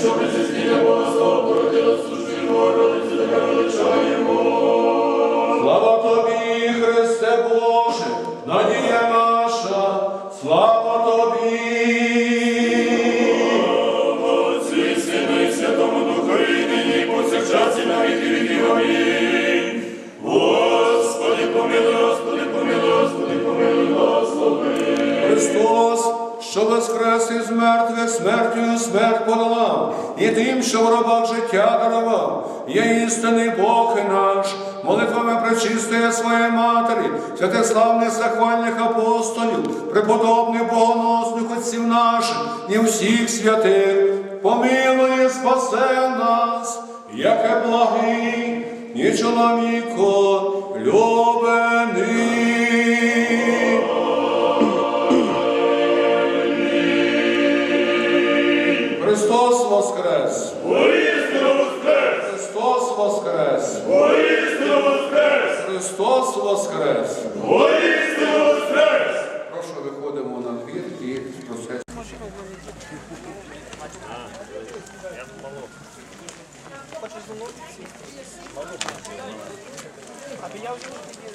Services славних захвальних апостолів, преподобних богоносних отців наших і всіх святих, помилує спасе нас, яке благий і чоловіко любений.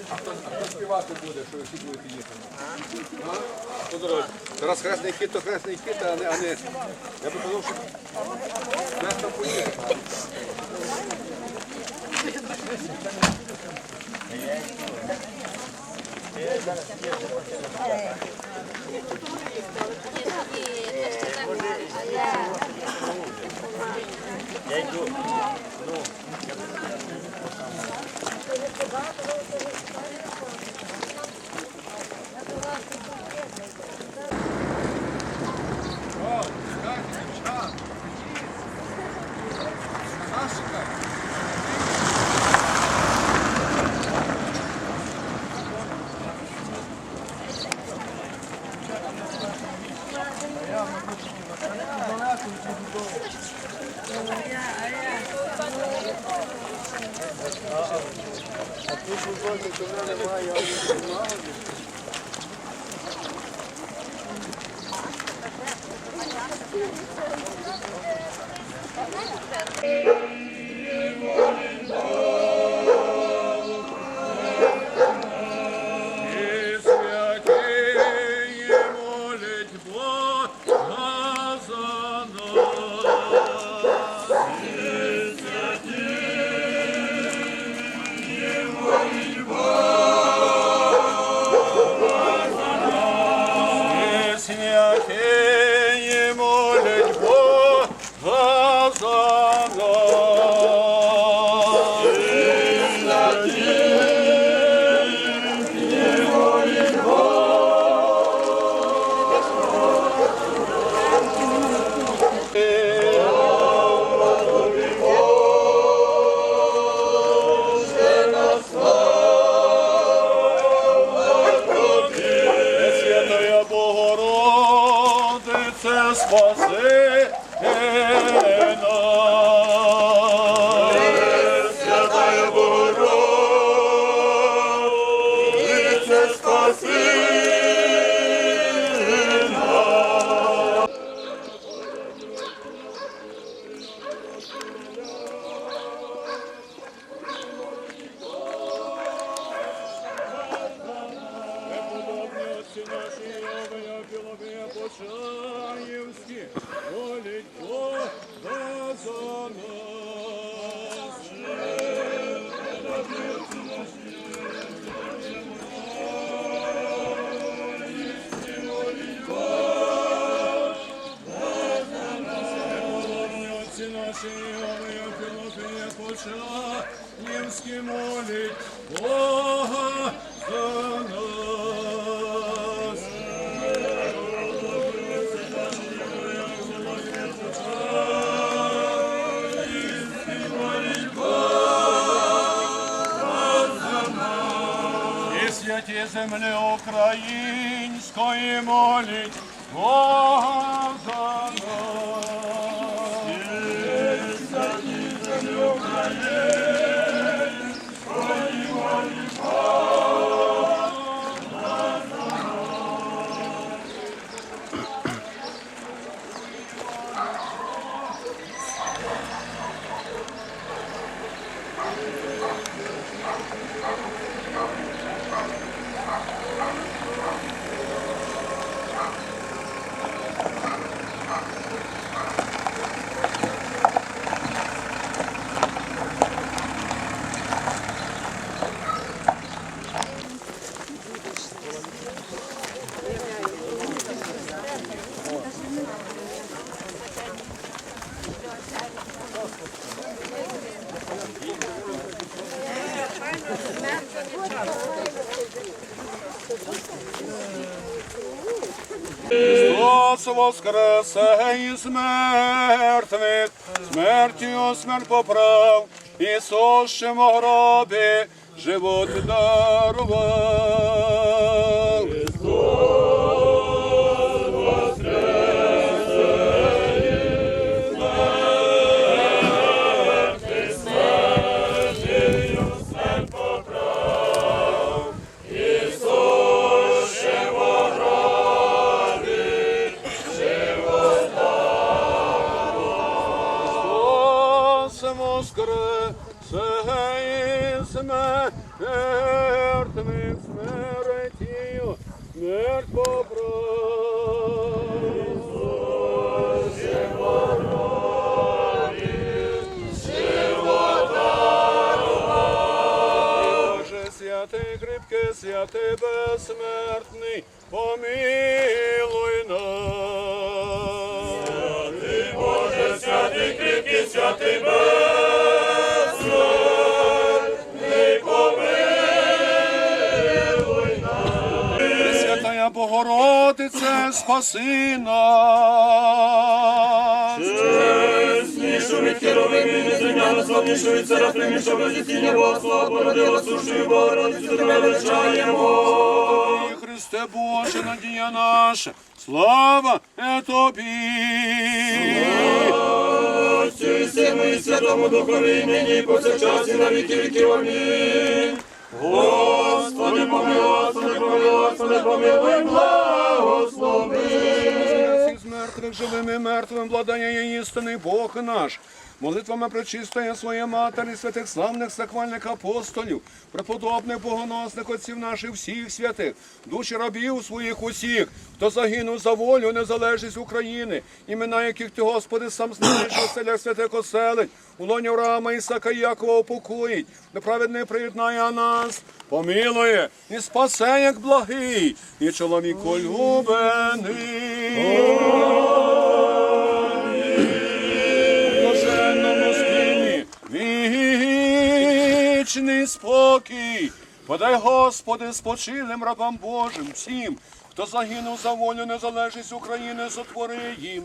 А Хто співати буде, що ви всі будете їхати? Зараз хресний хід, то хресний хід, а не... Я би казав, що хресно там Thank. você. É Євський молить Бога за нас. Святі землі української молить Бога за нас. Христос воскресе із мертвих, смертю смерть поправ, Ісус ще в гробі живот дарував. Богородице, спаси нас. Чеснішу від херовимів, і земля славнішу від серафимів, що без тіння Бога слава породила сушою Богородицю, тебе величаємо. Христе Боже, надія наша, слава е тобі. Отцю і Сину і Святому Духові, і нині і повсякчас і на віки віків. Амінь. Господи, помилуй, Господи, помилуй, Господи, помилуй, благослови. Всіх з мертвих живим і мертвим владає істинний Бог наш. Молитвами пречистої своєї матері, святих славних саквальних апостолів, преподобних богоносних отців наших всіх святих, душі рабів своїх усіх, хто загинув за волю, незалежність України, імена яких ти, Господи, сам знаєш у селях святих оселить, у лоні Авраама, Ісака Якова упокоїть, неправедний приєднає нас, помилує і спасе, як благий, і чоловіколюбений. блаженному вічний спокій. Подай, Господи, спочилим рабам Божим, всім, хто загинув за волю незалежність України, сотвори їм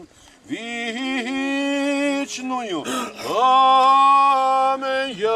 вічною. Амінь.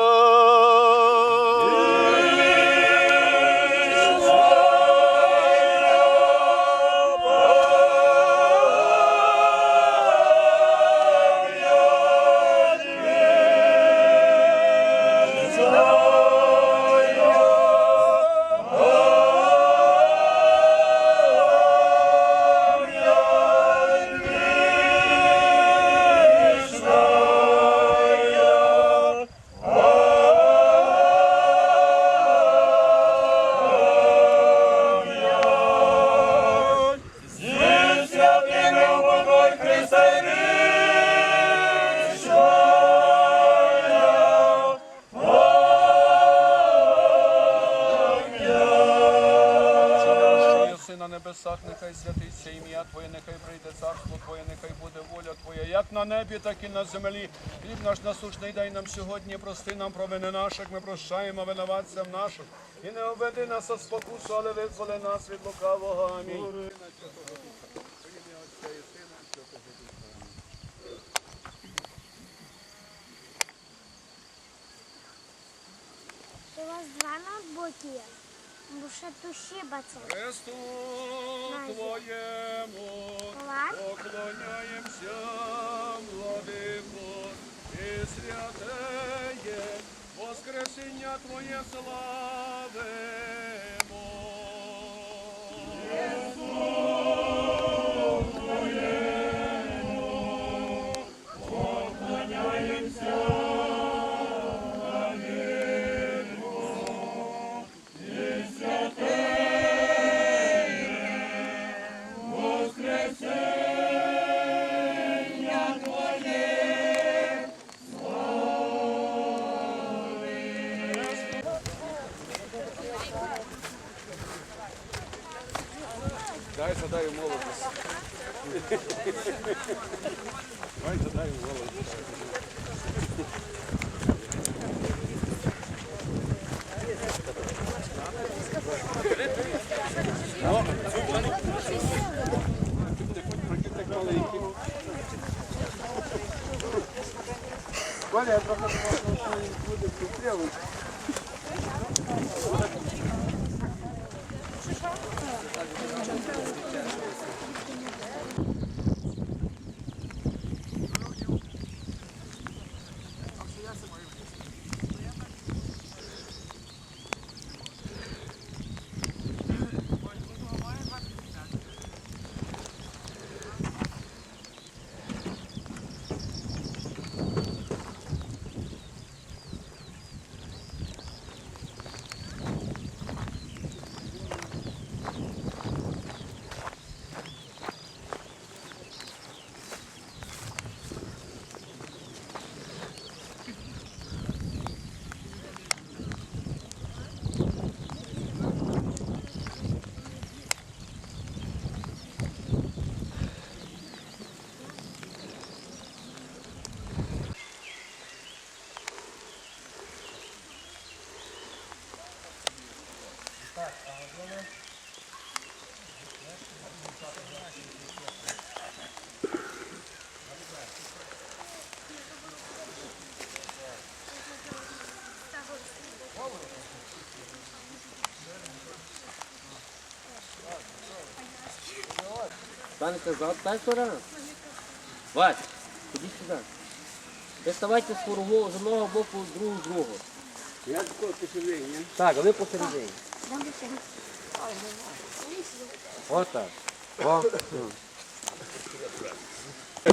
Так і на землі. Хліб наш насущний дай нам сьогодні, прости нам провини наших, ми прощаємо винуватцям нашим. І не обведи нас у спокусу, але визволи нас від лукавого. Амінь. У вас два ноутбуки є? душі ще. Христу Твоєму поклоняємося, владико, і святеє, Воскресіння Твоє славимо. Дай задаю молодість. Дай задаю молодість. Коля, я трохи думав, що він буде Станете за та сторону. Вась, іди сюди. Ви ставайте з одного боку, з другого з другого. Я такого посередині. Так, а ви посередині. Отак. О,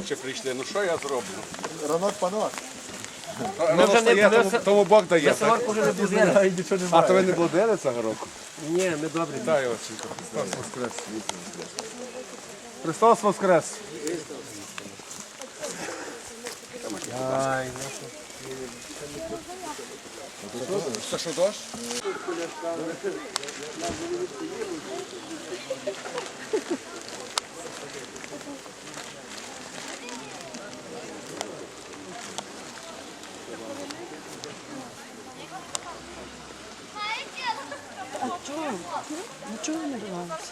Ще прийшли, ну що я зроблю? Ранок панок. Ми вже не- ми все- тому Бог дає. так? сьогодні вже не будили. А то ви не блудили цього року? Ні, ми добрі. Дай отчинку. Христос Воскрес. Христос Воскрес. Це що дощ? Нічого не боялася.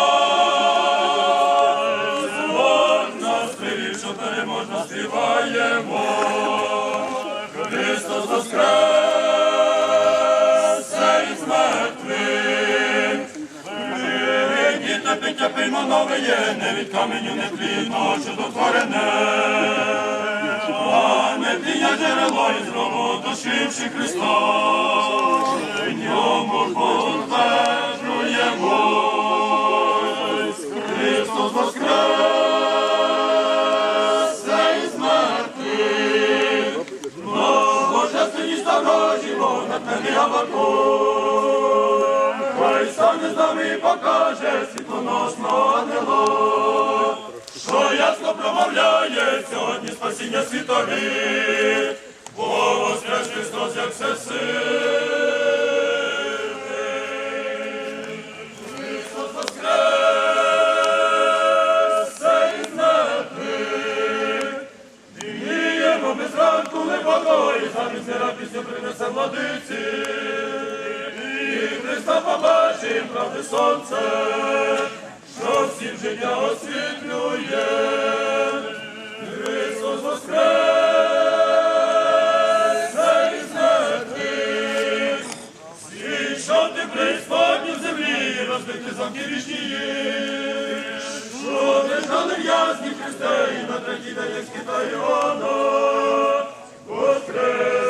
життя пильно нове є, не від каменю, не тлінно, що дотворене, а не тління джерело і здорово душивши Христа, Йому подтверджуємо, Христос воскрес, і смерти, Божественні ставрожі, Бог на тлі Хай сам з нами покаже світлоносного ангело, що ясно промовляє сьогодні спасіння світові, бо воскрес Христос, як все Христос воскрес, цей мертвих. Діємо без ранку глибокої, замість не радістю принесе владиці. Христа побачим, правди сонце, що всім життя освітлює. Христос воскрес, із мертвих. Що ти преісподній землі, розбити замки вічні. Що держали в'язні Христа і на третій день скидає Іоанна, воскрес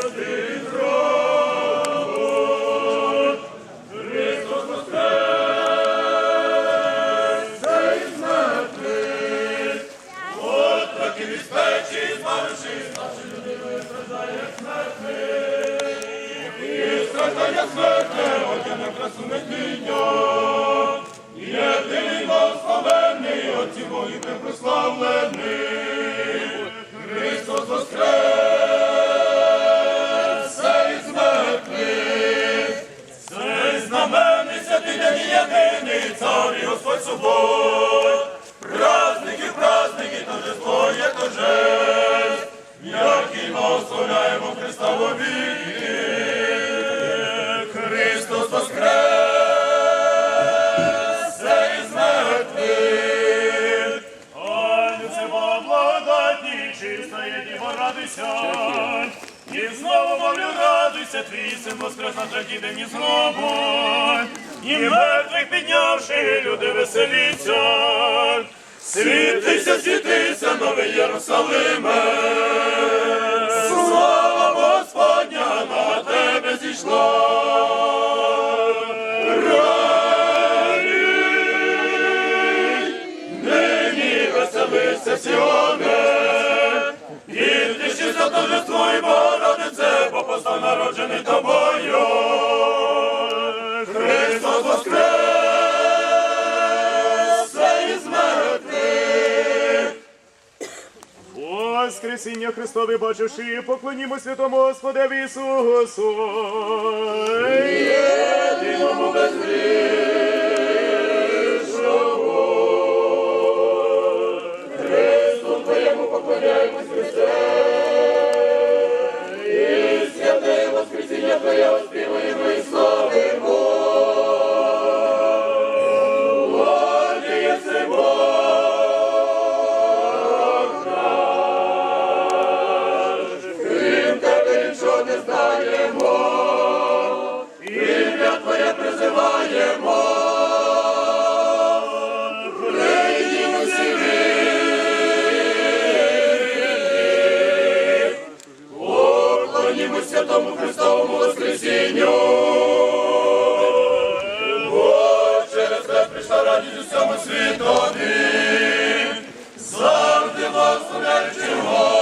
чистая Діва, радуйся. І знову мовлю, радуйся, твій син воскрес на третій день із гробу. І мертвих піднявши, люди веселіться. Світися, світися, новий Єрусалиме. Слава Господня на тебе зійшла. Радій, торжество і Богородице, бо постав народжений тобою. Христос воскрес, із мертвих. Воскресіння Христове бачивши, поклонімо святому Господеві Ісусу. Єдиному безгрішному. Христу Твоєму поклоняємось, Христе. Святе Твоя Твоє оспіваємо і славимо. Годі єси Бог Тебе нічого не знаємо. Ім'я Твоє призиваємо, святому Христовому Воскресінню. Бо через те прийшла радість усьому світові, завжди благословляючи Його.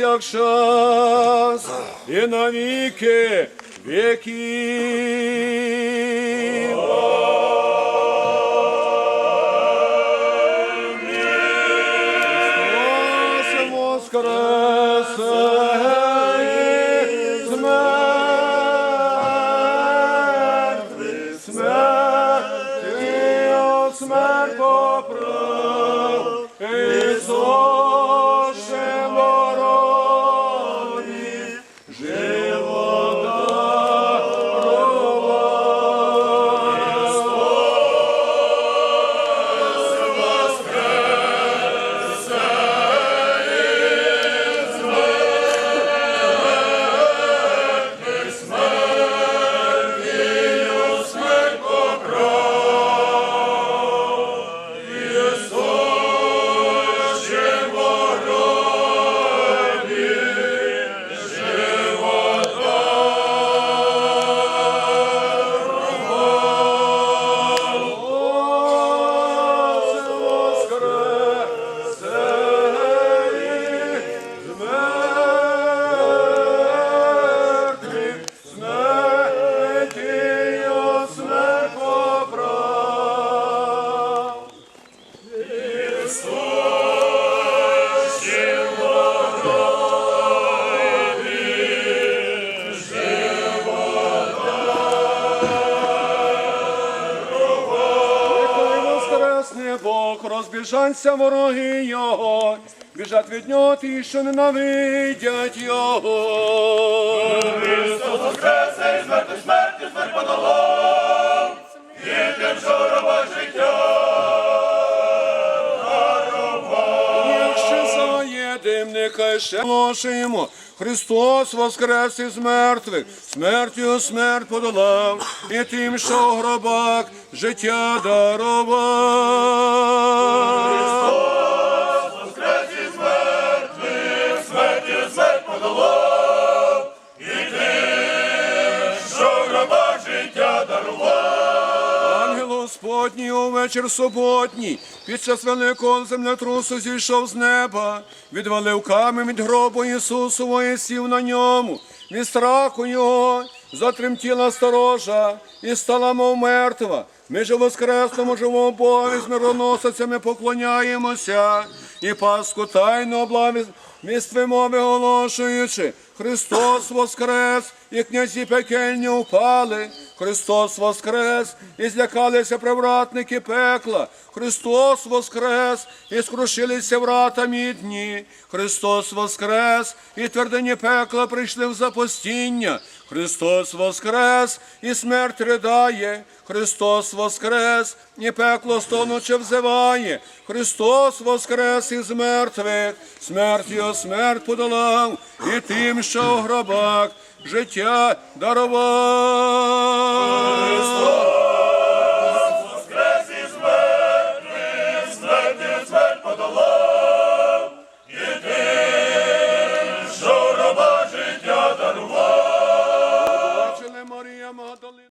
Повсякчас, і навіки віків. Розбіжанься вороги Його, біжать від нього ті, що ненавидять Його. Христос воскресе, і смерти смерті, смерть подолав, і тим, що раба життя. Якщо заєдем, нехай ще оголошуємо. Христос воскрес із мертвих, смертю смерть подолав, і тим, що в гробах життя дарував. Господній у вечір суботній, під час великого землетрусу зійшов з неба, відвалив камінь від гробу Ісусового і сів на ньому. Від страху його затремтіла сторожа і стала, мов мертва. Ми же воскресному живому Богові з мироносицями поклоняємося і Пасху тайну облаві міствимо виголошуючи. Христос воскрес, і князі пекельні упали. Христос воскрес, і злякалися привратники пекла. Христос воскрес, і скрушилися врата мідні. Христос воскрес, і твердині пекла прийшли в запостіння. Христос воскрес, і смерть ридає. Христос воскрес, і пекло стонуче взиває. Христос воскрес із мертвих, смерть його смерть подолав, і тим, що в гробах життя дарував.